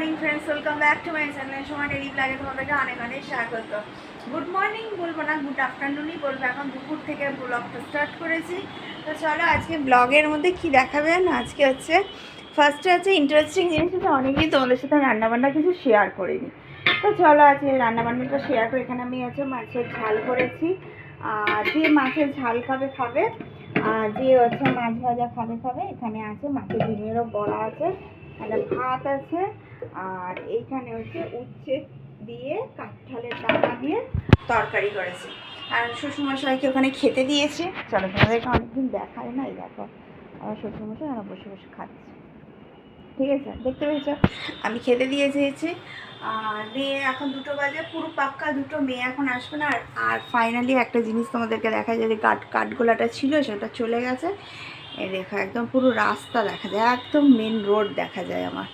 Morning friends welcome back to my channel সময় daily ব্লগে তোমাদেরকে অনেক অনেক স্বাগত। গুড মর্নিং বলব না গুড আফটারনুনই বলব। এখন দুপুর থেকে ব্লগটা স্টার্ট করেছি। তো চলো আজকে ব্লগের মধ্যে কি দেখাবে? না, আজকে হচ্ছে ফার্স্টে হচ্ছে ইন্টারেস্টিং জিনিস হচ্ছে অনেকেই তোমাদের সাথে রান্নাবান্না কিছু শেয়ার করিনি। তো চলো আজকে রান্নাবান্নাটা শেয়ার করে, এখানে আমি হচ্ছে মাছের ঝাল করেছি। আর যে মাছের ঝাল খাবে খাবে। আর যে হচ্ছে মাছ ভাজা খাবে খাবে। এখানে আছে মাছের ডিমেরও বড়া আছে। এখানে ভাত আছে। আর এইখানে হচ্ছে উচ্ছে দিয়ে কাঁঠালের দানা দিয়ে তরকারি করেছি। আর শ্বশুরমশাইকে ওখানে খেতে দিয়েছে। চলো তোমাদেরকে অনেকদিন দেখায় না, এই দেখো। আমার শ্বশুরমশাই আমরা বসে বসে খাচ্ছি। ঠিক আছে? দেখতে পেয়েছ? আমি খেতে দিয়ে আর মেয়ে এখন দুটো বাজে, পুরো পাক্কা দুটো মেয়ে এখন আসবে না। আর আর ফাইনালি একটা জিনিস তোমাদেরকে দেখা যায় যে কাঠ, কাঠগোলাটা ছিল, সেটা চলে গেছে। এই দেখো, একদম পুরো রাস্তা দেখা যায়, একদম মেন রোড দেখা যায় আমার।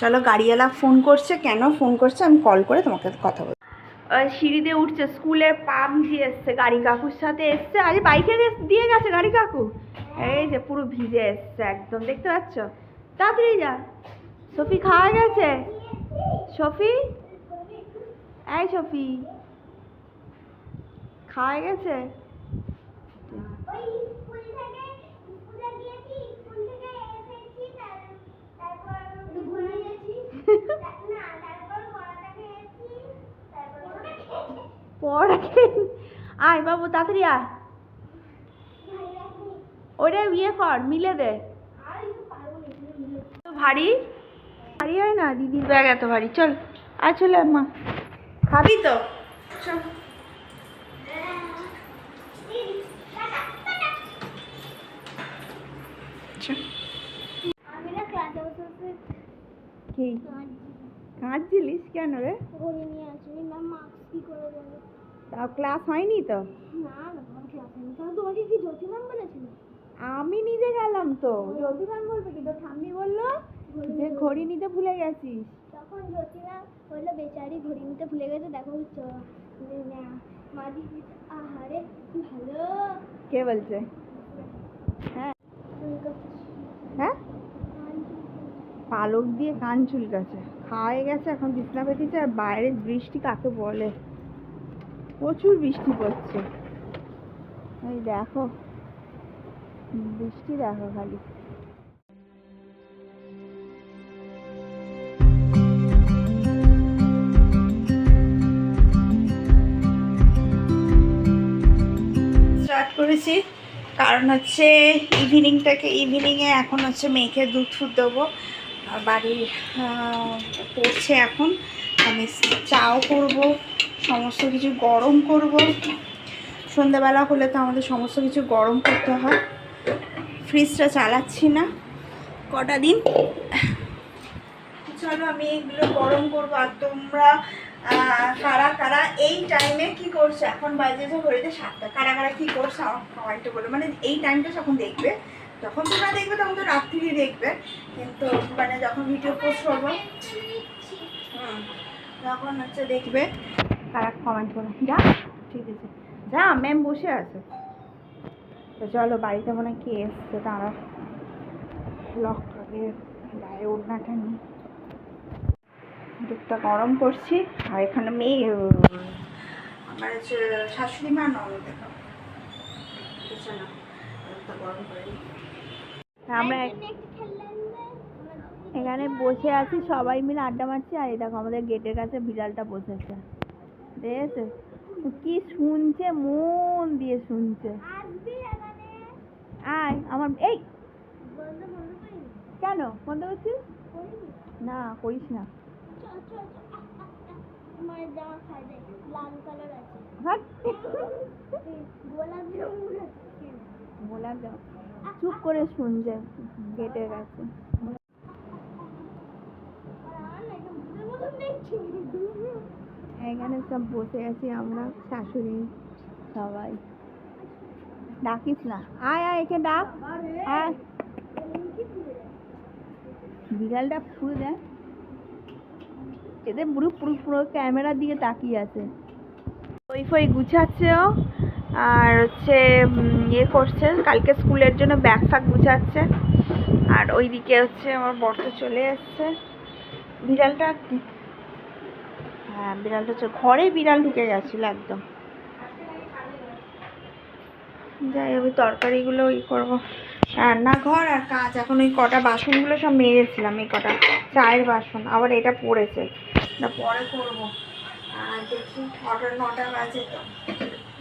চলো গাড়িওয়ালা ফোন করছে, কেন ফোন করছে? আমি কল করে তোমাকে কথা বলব সিঁড়িতে উঠছে, স্কুলের পাম দিয়ে এসছে, গাড়ি কাকুর সাথে এসছে। আজ বাইকে দিয়ে গেছে গাড়ি কাকু? এই যে পুরো ভিজে এসছে একদম, দেখতে পাচ্ছ? তাড়াতাড়ি যা। সফি খাওয়া গেছে? সফি? এই সফি। খাওয়া গেছে ওই স্কুল থেকে স্কুলে গিয়েছি স্কুল থেকে এসেছি তার- তারপর ঘুমিয়েছি না তারপর পড়াটা খেয়েছি তারপর পড়াটা খেয়েছি আয় বাবু তাড়াতাড়ি আয়। ভাই ইয়ে কর মিলে দে। ভারী? ভারী হয় না? দিদির ব্যাগ এত ভারী। চল আর চলে মা। খাবি তো? চল। কাঁদছিলিস কেন রে? ঘড়ি নিয়ে আসি ম্যাম মার্কস কি করে দেবে তাও ক্লাস হয়নি তো? না না ক্লাস নেই তাহলে তোমাকে কি জ্যোতি ম্যাম বলেছিল? আমি নিজে গেলাম তো। জ্যোতি ম্যাম বলবে কি? তোর ঠাম্মি বলল যে ঘড়ি নিতে ভুলে গেছিস। তখন জ্যোতি ম্যাম বলল বেচারি ঘড়ি নিতে ভুলে গেছে দেখো মাদি আহারে ভালো। কে বলছে? হ্যাঁ। হ্যাঁ? পালক দিয়ে কান চুলকাছে খাওয়াই গেছে এখন বিছনা পেতেছে আর বাইরের বৃষ্টি কাকে বলে? প্রচুর বৃষ্টি পড়ছে। এই দেখো, বৃষ্টি দেখো খালি। স্টার্ট করেছি। কারণ হচ্ছে ইভিনিংটাকে ইভিনিংয়ে এখন হচ্ছে মেয়েকে দুধ ফুট দেবো। বাড়ির পড়ছে এখন। আমি চাও করব, সমস্ত কিছু গরম করব। সন্ধ্যাবেলা হলে তো আমাদের সমস্ত কিছু গরম করতে হয়। ফ্রিজটা চালাচ্ছি না। কটা দিন? চলো আমি এগুলো গরম করব। আর তোমরা কারা কারা এই টাইমে কি করছ? এখন বাজেছে ঘড়িতে সাতটা। কারা কারা কি করছ? আমার কমেন্টে বলো। মানে এই টাইমটা যখন দেখবে যখন তোমরা দেখবে, তখন তো রাত্রি দেখবে। কিন্তু মানে যখন ভিডিও পোস্ট করব, হুম, তখন হচ্ছে দেখবে কারা কমেন্ট করো যা, ঠিক আছে। যা ম্যাম বসে আছে। তো চলো, বাড়িতে মনে হয় কে এসছে, তারা লক করে গায়ে ওড়নাটা নিয়ে। দুধটা গরম করছি, আর এখানে মেয়ে আমার হচ্ছে শাশুড়ি মা ননদ দেখো আমরা একটু খেললেন এখানে বসে আছি সবাই মিলে আড্ডা মারছি আর এই দেখো আমাদের গেটের কাছে বিড়ালটা বসেছে। দেখেছে কি শুনছে মন দিয়ে শুনছে। আয় আমার এই! কেন? বন্ধ করছিস? না করিস না। আমার লাল কালার আছে। গোলাপ গোলাপ জাম চুপ করে শুনছে গেটের কাছে এখানে সব বসে আছি আমরা, শাশুড়ি, সবাই। ডাকিস না। আয় আয়, একে ডাক। আয়। বিড়ালটা ফুল দেয় এদের পুরো পুরো পুরো ক্যামেরার দিকে তাকিয়ে আছে। ওই ফই গুছাচ্ছে ও আর হচ্ছে ইয়ে করছে, কালকে স্কুলের জন্য ব্যাগ ফ্যাগ গুছাচ্ছে। আর ওইদিকে হচ্ছে আমার বর্ত চলে এসছে। বিড়ালটা হ্যাঁ বিড়ালটা হচ্ছে ঘরে বিড়াল ঢুকে গেছিল একদম। যাই আমি তরকারিগুলো ই করব। রান্নাঘর আর কাজ, এখন ওই কটা বাসনগুলো সব মেরেছিলাম এই কটা চায়ের বাসন। আবার এটা পড়েছে। পরে করব। আর দেখি নটা বাজে তো।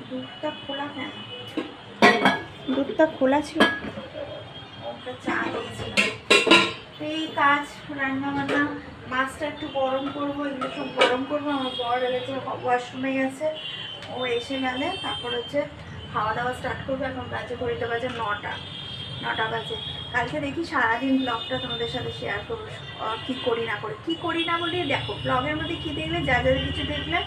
দুধটা খোলা কেন দুধটা খোলা ছিল। এই কাজ, রান্না বান্না, মাছটা একটু গরম করব, এগুলো সব গরম করব। আমার বর গেছে ওয়াশরুমে গেছে। ও এসে গেলে তারপর হচ্ছে খাওয়া দাওয়া স্টার্ট করব। এখন বাজে ঘড়িতে বাজে নটা নটা বাজে। কালকে দেখি সারাদিন ব্লগটা তোমাদের সাথে শেয়ার করব। কি করি না করি, কি করি না বলি দেখো ব্লগের মধ্যে কি দেখলে, যা যা কিছু দেখলে